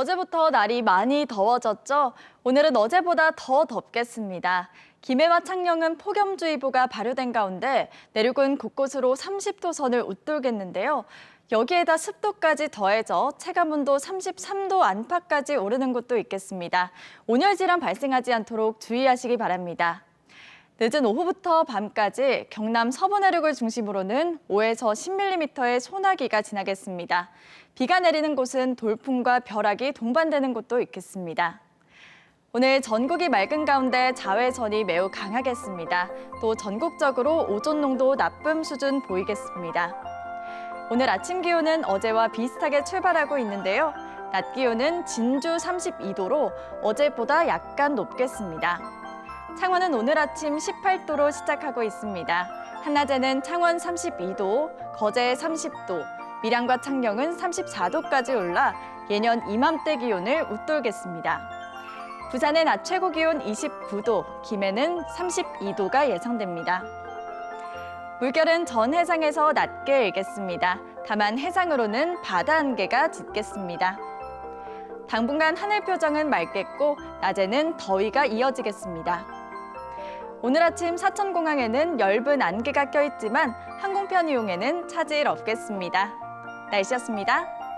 어제부터 날이 많이 더워졌죠. 오늘은 어제보다 더 덥겠습니다. 김해와 창녕은 폭염주의보가 발효된 가운데 내륙은 곳곳으로 30도 선을 웃돌겠는데요. 여기에다 습도까지 더해져 체감온도 33도 안팎까지 오르는 곳도 있겠습니다. 온열 질환 발생하지 않도록 주의하시기 바랍니다. 늦은 오후부터 밤까지 경남 서부 내륙을 중심으로는 5에서 10mm의 소나기가 지나겠습니다. 비가 내리는 곳은 돌풍과 벼락이 동반되는 곳도 있겠습니다. 오늘 전국이 맑은 가운데 자외선이 매우 강하겠습니다. 또 전국적으로 오존 농도 나쁨 수준 보이겠습니다. 오늘 아침 기온은 어제와 비슷하게 출발하고 있는데요. 낮 기온은 진주 32도로 어제보다 약간 높겠습니다. 창원은 오늘 아침 18도로 시작하고 있습니다. 한낮에는 창원 32도, 거제 30도, 밀양과 창녕은 34도까지 올라 예년 이맘때 기온을 웃돌겠습니다. 부산의 낮 최고 기온 29도, 김해는 32도가 예상됩니다. 물결은 전 해상에서 낮게 일겠습니다. 다만 해상으로는 바다 안개가 짙겠습니다. 당분간 하늘 표정은 맑겠고 낮에는 더위가 이어지겠습니다. 오늘 아침 사천공항에는 엷은 안개가 껴있지만 항공편 이용에는 차질 없겠습니다. 날씨였습니다.